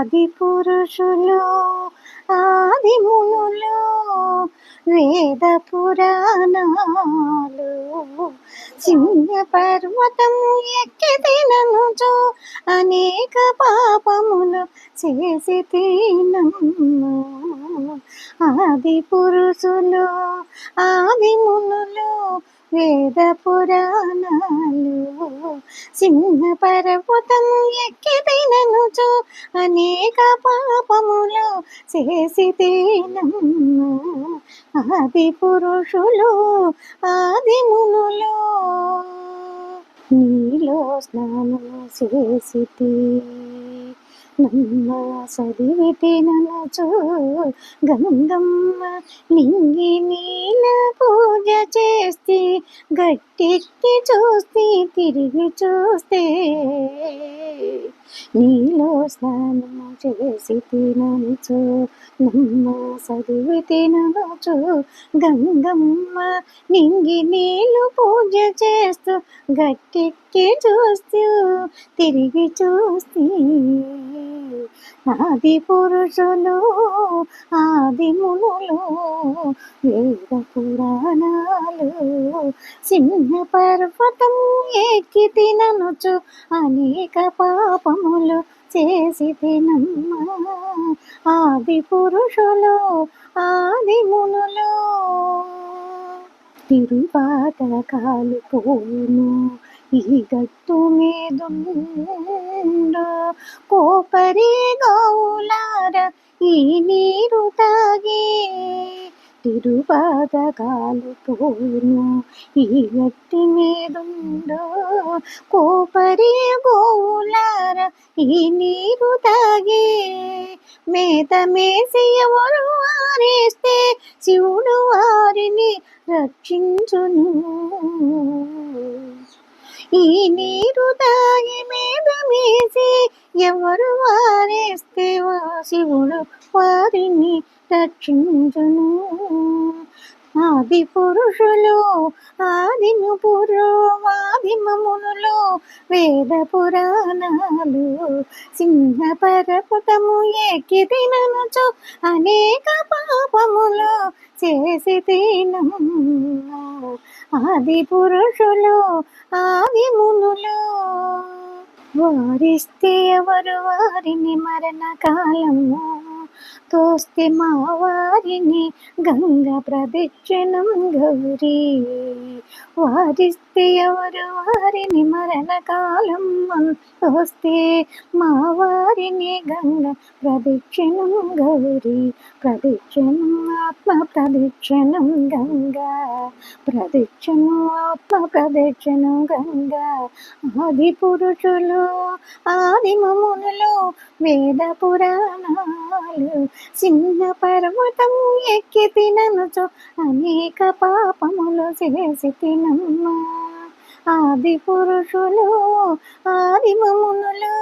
ఆది పురుషులు ఆది మునులు వేద పురాణాలు. చిన్న పర్వతం ఎక్కి తిననుచు అనేక పాపములు చేసి తినను ఆది పురుషులు ఆది మునులు వేద పురాణాలు. సింహ పర్వతం ఎక్కి తిననుచు అనేక పాపములు చేసి తినము ఆది పురుషులు ఆది మునులు నీలో స్నానం చేసి నమ్మ సదివితినచు గంగమ్మ నింగి నీల పూజ చే గట్టెక్కి చూస్తే తిరిగి చూస్తే. నీలో స్నానము చేసి తిననుచు నమ్మ చదివి తిననుచు గంగమ్మ నింగి నీళ్ళు పూజ చేస్తూ గట్టెక్కి చూస్తూ తిరిగి చూస్తే. ఆది పురుషులు ఆ ఆదిమునులు వేద పురాణాలు సింహ పర్వతం ఎక్కి తిననుచు అనేక పాపములు చేసి తినమ్మా. ఆది పురుషులు ఆది తిరుపాత కాలు పోను ఈ గట్టు మీదుండు కోపరి గౌలార ఈ నీరు తాగి తిరుపాద కాలుపోను ఈ గట్టి మీదుండో కోపరి గోలార ఈ నీరు తాగి మేత మేసి ఎవరు వారేస్తే శివుడు వారిని రక్షించును. ఈ నీరు తాగి మీద మేసి ఎవరు వారేస్తే వా శివుడు వారిని రక్షించును ఆది పురుషులు ఆదిము పురోవాదిమమునులు వేద పురాణాలు. సింహ పర్వతము ఎక్కి తిననుచు అనేక పాపములు చేసి తినము. ఆది పురుషులు ఆది మునులు. వారిస్తే ఎవరు వారిని మరణ కాలము? తోస్తే మా వారిని గంగ ప్రదక్షిణం గౌరీ. వారిస్తే ఎవరు? వారిని మరణ కాలం వస్తే మా వారిని గంగ ప్రదక్షిణం గౌరీ ప్రదక్షిణం ఆత్మ ప్రదక్షిణం గంగా ప్రదక్షిణం ఆత్మ ప్రదక్షిణం గంగా. ఆది పురుషులు ఆది మమునులు వేద పురాణాలు చిన్న పర్వతం ఎక్కి తిననుచు అనేక పాపములు చేసి తిన ఆది పురుషులు ఆది మమునులు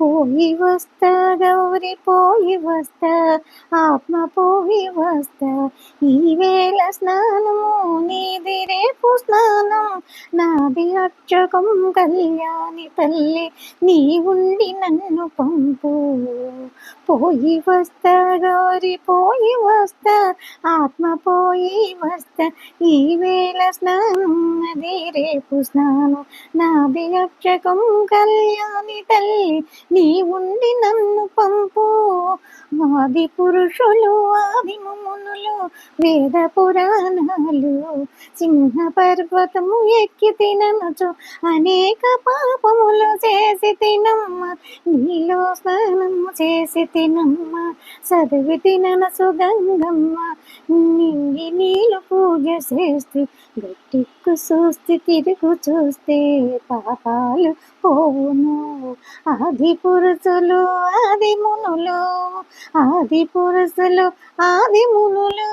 పోయి వస్తా గౌరి పోయి వస్తా ఆత్మ పోయి వస్తా. ఈ వేళ స్నానము నీది రేపు స్నానం. నాది అర్చకం కళ్యాణి తల్లి నీ ఉండి నన్ను పంపు. పోయి వస్తా గౌరి పోయి వస్తా ఆత్మ పోయి వస్తా. ఈ వేళ స్నానం. అది రేపు స్నానం. నా అక్షకం కళ్యాణి తల్లి నీ ఉండి నన్ను పంపు. ఆది పురుషులు ఆది మునులు వేద పురాణాలు. సింహ పర్వతము ఎక్కి తిననుచు అనేక పాపములు చేసి తినమ్మ. నీలో స్నానము చేసి తినమ్మ. చదివి తిననసు గంగమ్మ శ్రేష్ఠి గట్టిక్కు చూస్తే తిరుగు చూస్తే పాపాలు పోవును. ఆది పురుషులు ఆది మునులు ఆది పురుషులు ఆది మునులు.